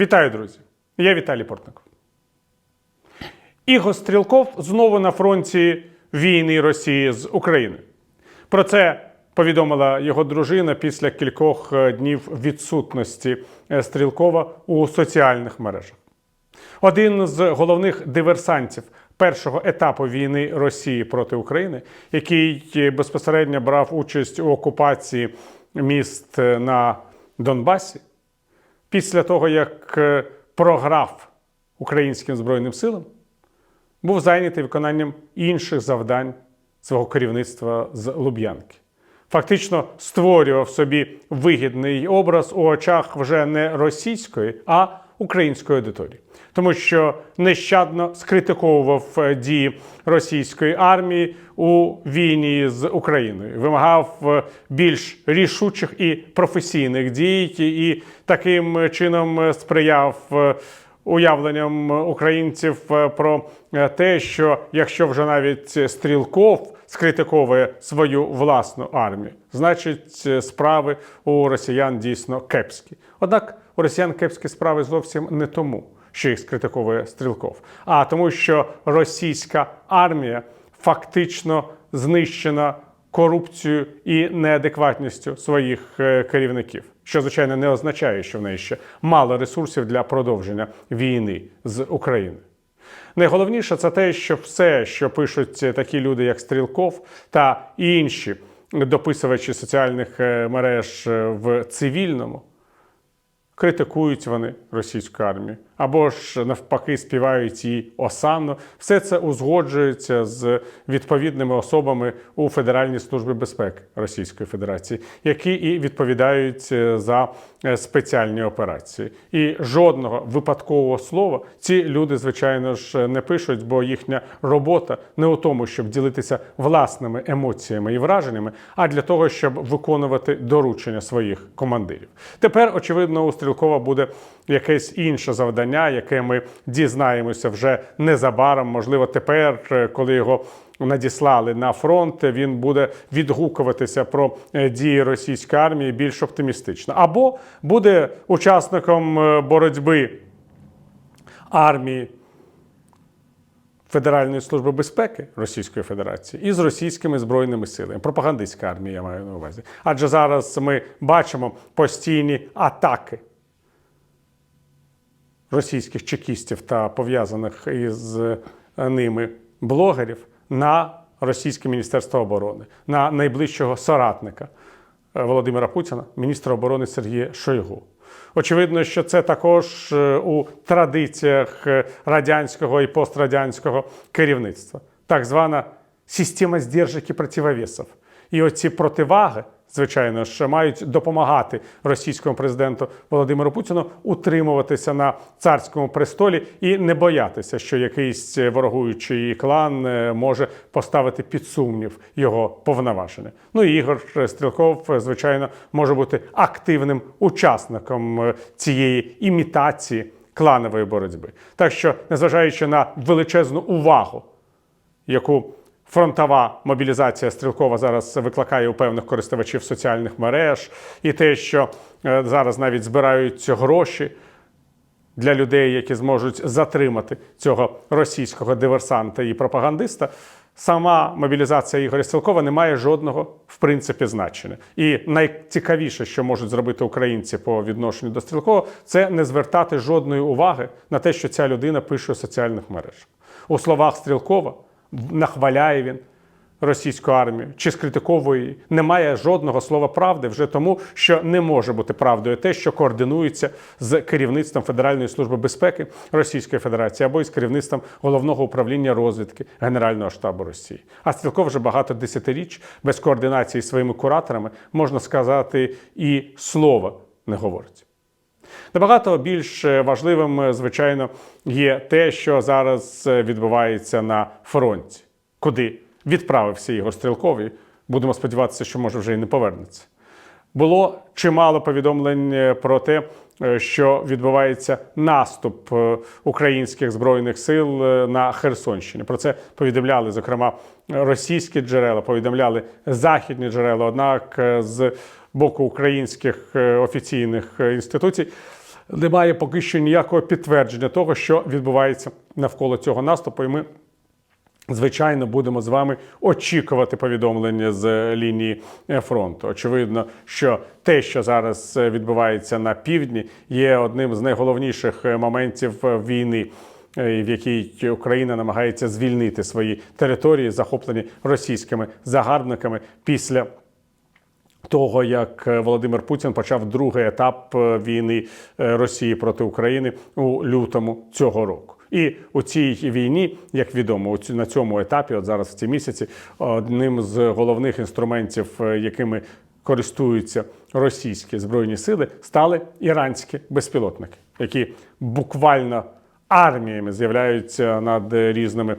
Вітаю, друзі! Я Віталій Портников. Ігор Стрілков знову на фронті війни Росії з Україною. Про це повідомила його дружина після кількох е, днів відсутності е, Стрілкова у соціальних мережах. Один з головних диверсантів першого етапу війни Росії проти України, який е, безпосередньо брав участь у окупації міст на Донбасі, після того, як е, програв українським Збройним силам, був зайнятий виконанням інших завдань свого керівництва з Луб'янки. Фактично створював собі вигідний образ у очах вже не російської, а української аудиторії. Тому що нещадно скритиковував е, дії російської армії у війні з Україною, вимагав е, більш рішучих і професійних дій, і таким чином сприяв е, уявленням українців про те, що якщо вже навіть Стрілков скритиковує свою власну армію, значить справи у росіян дійсно кепські. Однак у росіян кепські справи зовсім не тому, що їх скритиковує Стрілков, а тому, що російська армія фактично знищена корупцією і неадекватністю своїх е, керівників, що звичайно не означає, що в неї ще мало ресурсів для продовження війни з Україною. Найголовніше це те, що все, що пишуть такі люди, як Стрілков та інші дописувачі соціальних е, мереж е, в цивільному, критикують вони російську армію або ж навпаки співають її осанно. Все це узгоджується з відповідними особами у Федеральній службі безпеки Російської Федерації, які і відповідають е, за е, спеціальні операції. І жодного випадкового слова ці люди, звичайно ж, не пишуть, бо їхня робота не у тому, щоб ділитися власними емоціями і враженнями, а для того, щоб виконувати доручення своїх командирів. Тепер, очевидно, у Стрілкова буде якесь інше завдання, яке ми дізнаємося вже незабаром. Можливо, тепер, е, коли його надіслали на фронт, він буде відгукуватися про е, дії російської армії більш оптимістично, або буде учасником е, боротьби армії. Федеральної служби безпеки Російської Федерації і з російськими збройними силами. Пропагандистська армія я маю на увазі. Адже зараз ми бачимо постійні атаки російських чекістів та пов'язаних із ними блогерів на російське міністерство оборони, на найближчого соратника е, Володимира Путіна, міністра оборони Сергія Шойгу. Очевидно, що це також е, у традиціях е, радянського і пострадянського керівництва, так звана система здержок і. І оці противаги, звичайно ж, мають допомагати російському президенту Володимиру Путіну утримуватися на царському престолі і не боятися, що якийсь ворогуючий клан е, може поставити під сумнів його повноваження. Ну і Ігор Стрілков, е, звичайно, може бути активним учасником е, цієї імітації кланової боротьби. Так що, незважаючи на величезну увагу, яку Фронтова мобілізація стрілкова зараз викликає у певних користувачів соціальних мереж, і те, що е, зараз навіть збирають гроші для людей, які зможуть затримати цього російського диверсанта і пропагандиста. Сама мобілізація Ігоря Стрілкова не має жодного в принципі значення. І найцікавіше, що можуть зробити українці по відношенню до Стрілкова, це не звертати жодної уваги на те, що ця людина пише у соціальних мережах. У словах Стрілкова нахваляє він російську армію чи скритиковує її. Немає жодного слова правди вже тому, що не може бути правдою те, що координується з керівництвом Федеральної служби безпеки Російської Федерації або із керівництвом головного управління розвідки Генерального штабу Росії. А Стрілков вже багато десятиріч без координації зі своїми кураторами можна сказати і слова не говорить. Набагато більш важливим, звичайно, є те, що зараз відбувається на фронті, куди відправився Ігор Стрілковий. Будемо сподіватися, що може вже і не повернеться. Було чимало повідомлень про те, що відбувається наступ українських збройних сил на Херсонщині. Про це повідомляли, зокрема, російські джерела, повідомляли західні джерела. Однак з боку українських офіційних інституцій немає поки що ніякого підтвердження того, що відбувається навколо цього наступу. І ми Звичайно, будемо з вами очікувати повідомлення з лінії е, фронту. Очевидно, що те, що зараз е, відбувається на півдні, є одним з найголовніших е, моментів е, війни, е, в якій Україна намагається звільнити свої території, захоплені російськими загарбниками після. Того, як е, Володимир Путін почав другий етап е, війни е, Росії проти України у лютому цього року. І у цій війні, як відомо, на цьому етапі, от зараз в ці місяці, одним з головних інструментів, якими користуються російські збройні сили, стали іранські безпілотники, які буквально арміями з'являються над різними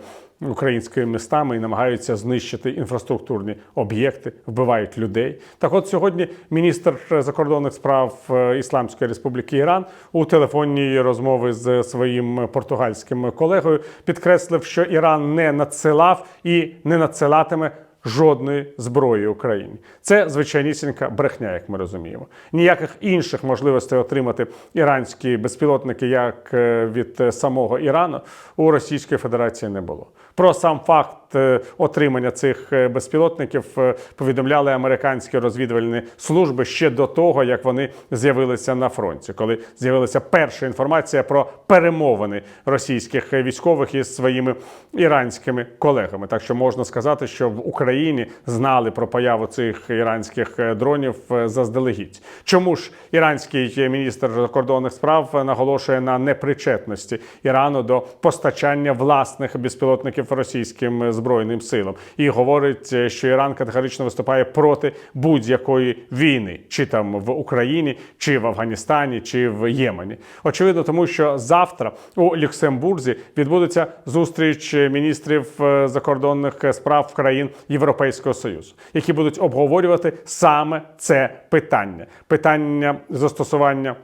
українськими містами і намагаються знищити інфраструктурні об'єкти, вбивають людей. Так, от сьогодні міністр закордонних справ е, Ісламської Республіки Іран у телефонній розмові з своїм португальським колегою підкреслив, що Іран не надсилав і не надсилатиме. Жодної зброї Україні це звичайнісінька брехня, як ми розуміємо. Ніяких інших можливостей отримати іранські безпілотники, як е, від самого Ірану, у Російської Федерації не було. Про сам факт е, отримання цих е, безпілотників е, повідомляли американські розвідувальні служби ще до того, як вони з'явилися на фронті, коли з'явилася перша інформація про перемовини російських військових із своїми іранськими колегами. Так що можна сказати, що в Україні знали про появу цих іранських дронів заздалегідь. Чому ж іранський міністр закордонних справ наголошує на непричетності Ірану до постачання власних безпілотників російським збройним силам і говорить, е, що Іран категорично виступає проти будь-якої війни, чи там в Україні, чи в Афганістані, чи в Ємені. Очевидно, тому що завтра у Люксембурзі відбудеться зустріч міністрів е, закордонних справ країн Європейського Союзу, які будуть обговорювати саме це питання питання застосування.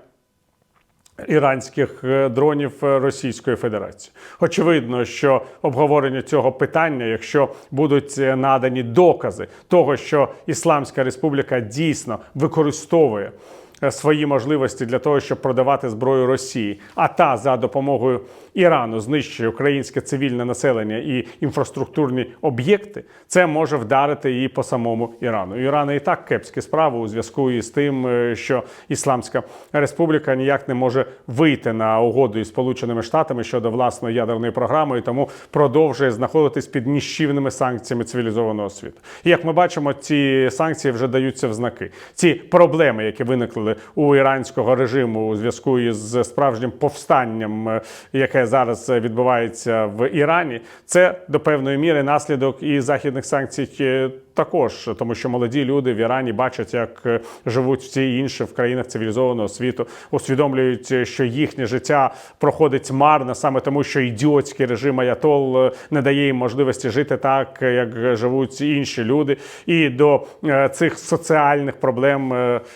Іранських е, дронів е, Російської Федерації. Очевидно, що обговорення цього питання, якщо будуть е, надані докази того, що Ісламська Республіка дійсно використовує свої можливості для того, щоб продавати зброю Росії, а та за допомогою Ірану знищує українське цивільне населення і інфраструктурні об'єкти, це може вдарити і по самому Ірану. Ірана і так кепські справи у зв'язку із тим, е, що Ісламська Республіка ніяк не може вийти на угоду із Сполученими Штатами щодо власної ядерної програми, і тому продовжує знаходитись під ніщівними санкціями цивілізованого світу. І як ми бачимо, ці санкції вже даються в знаки. Ці проблеми, які виникли у іранського режиму у зв'язку із справжнім повстанням, е, яке зараз е, відбувається в Ірані, це до певної міри наслідок і західних санкцій. Також тому, що молоді люди в Ірані бачать, як е, живуть всі інші в країнах цивілізованого світу, усвідомлюють, е, що їхнє життя проходить марно саме тому, що ідіотський режим Аятол е, не дає їм можливості жити так, як живуть інші люди. І до цих соціальних проблем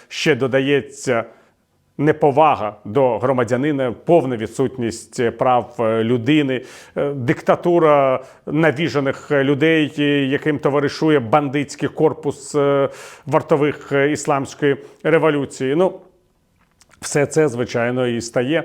ще додається неповага до громадянина, повна відсутність прав е, людини, е, диктатура навіжених людей, е, яким товаришує бандитський корпус вартових ісламської революції. Ну, все це, звичайно, і стає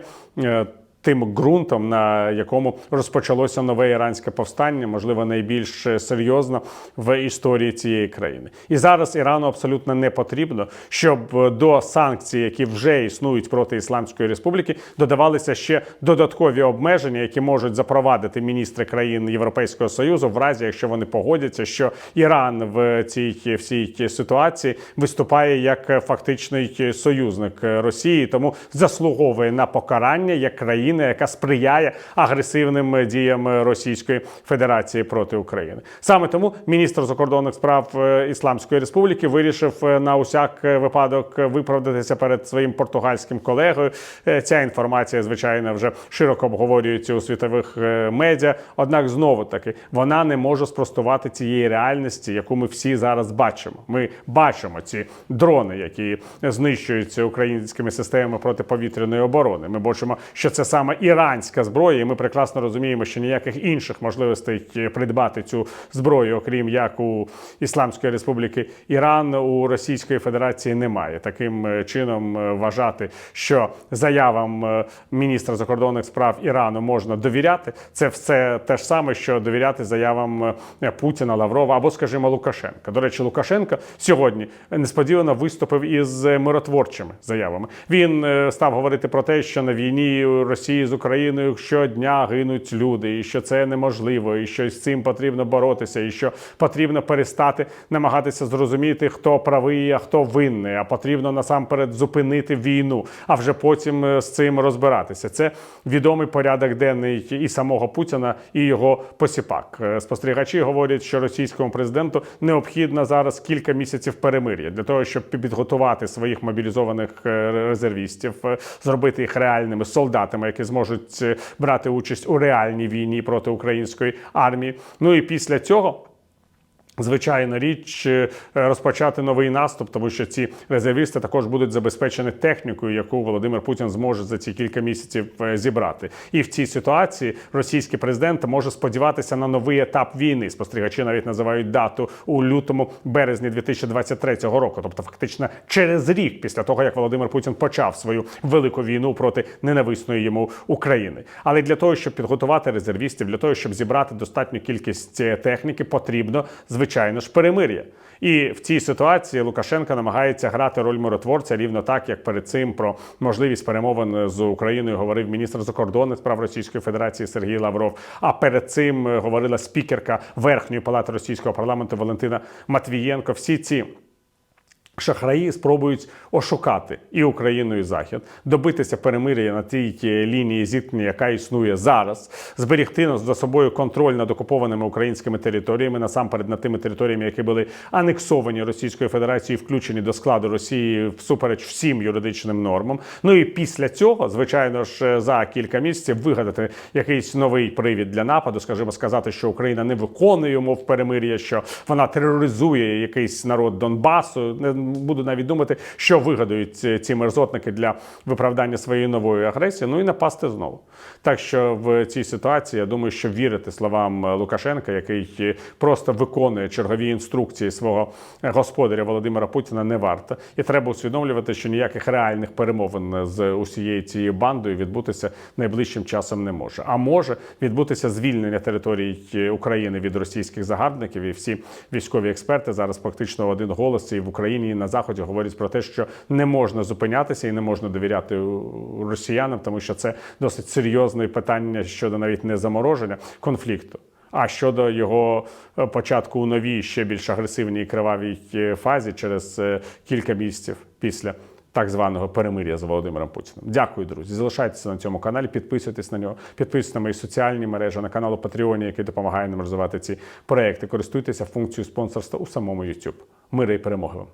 тим ґрунтом, на якому розпочалося нове іранське повстання, можливо, найбільш е, серйозно в історії цієї країни. І зараз Ірану абсолютно не потрібно, щоб е, до санкцій, які вже існують проти Ісламської республіки, додавалися ще додаткові обмеження, які можуть запровадити міністри країн Європейського союзу, в разі якщо вони погодяться, що Іран в цій всій ситуації виступає як е, фактичний союзник Росії, тому заслуговує на покарання як країна, яка сприяє агресивним діям Російської Федерації проти України. Саме тому міністр закордонних справ е, Ісламської Республіки вирішив е, на усяк е, випадок виправдатися перед своїм португальським колегою. Ця інформація, звичайно, вже широко обговорюється у світових медіа. Однак, знову таки, вона не може спростувати цієї реальності, яку ми всі зараз бачимо. Ми бачимо ці дрони, які знищуються українськими системами протиповітряної оборони. Ми бачимо, що це саме саме іранська зброя. І ми прекрасно розуміємо, що ніяких інших можливостей придбати цю зброю, окрім як у Ісламської Республіки Іран, у Російської Федерації немає. Таким е, чином е, вважати, що заявам е, міністра закордонних справ Ірану можна довіряти. Це все те ж саме, що довіряти заявам е, Путіна, Лаврова або, скажімо, Лукашенка. До речі, Лукашенко сьогодні несподівано виступив із миротворчими заявами. Він е, став говорити про те, що на війні Росії з Україною щодня гинуть люди, і що це неможливо, і що з цим потрібно боротися, і що потрібно перестати намагатися зрозуміти, хто правий, а хто винний. А потрібно насамперед зупинити війну, а вже потім е, з цим розбиратися. Це відомий порядок денний і самого Путіна, і його посіпак. Е, Спостерігачі говорять, що російському президенту необхідно зараз кілька місяців перемир'я для того, щоб підготувати своїх мобілізованих е, резервістів, зробити їх реальними солдатами, які зможуть е, брати участь у реальній війні проти української армії. Ну і після цього. Звичайна річ е, розпочати новий наступ, тому що ці резервісти також будуть забезпечені технікою, яку Володимир Путін зможе за ці кілька місяців е, зібрати. І в цій ситуації російський президент може сподіватися на новий етап війни. Спостерігачі навіть називають дату у лютому березні 2023 року, тобто фактично через рік після того, як Володимир Путін почав свою велику війну проти ненависної йому України. Але для того, щоб підготувати резервістів, для того, щоб зібрати достатню кількість е, техніки, потрібно звичайно ж перемир'я. І в цій ситуації Лукашенко намагається грати роль миротворця рівно так, як перед цим про можливість перемовин з Україною говорив міністр закордонних справ Російської Федерації Сергій Лавров. А перед цим е, говорила спікерка Верхньої палати російського парламенту Валентина Матвієнко. Всі ці. Шахраї спробують ошукати і Україну, і Захід, добитися перемир'я на тій лінії зіткнення, яка існує зараз, зберігти за собою контроль над окупованими українськими територіями, насамперед над тими територіями, які були анексовані Російською Федерацією, включені до складу Росії всупереч всім юридичним нормам. Ну і після цього, звичайно ж, за кілька місяців вигадати якийсь новий привід для нападу, скажімо, сказати, що Україна не виконує умов перемир'я, що вона тероризує якийсь народ Донбасу. Буду навіть думати, що вигадають ці, мерзотники для виправдання своєї нової агресії. Ну і напасти знову. Так що в цій ситуації я думаю, що вірити словам Лукашенка, який просто виконує чергові інструкції свого господаря Володимира Путіна, не варто. І треба усвідомлювати, що ніяких реальних перемовин з усією цією бандою відбутися найближчим часом не може. А може відбутися звільнення територій України від російських загарбників. І всі військові експерти зараз фактично один голос і в Україні на заході говорять про те, що не можна зупинятися і не можна довіряти росіянам, тому що це досить серйозне питання щодо навіть не замороження конфлікту. А щодо його е, початку у новій ще більш агресивній і кривавій е, фазі через е, кілька місяців після так званого перемир'я з Володимиром Путіним. Дякую, друзі. Залишайтеся на цьому каналі, підписуйтесь на нього, підписуйтесь на мої соціальні мережі, на канал у Патреоні, який допомагає нам розвивати ці проекти. Користуйтеся функцією спонсорства у самому YouTube. Мира і перемоги вам!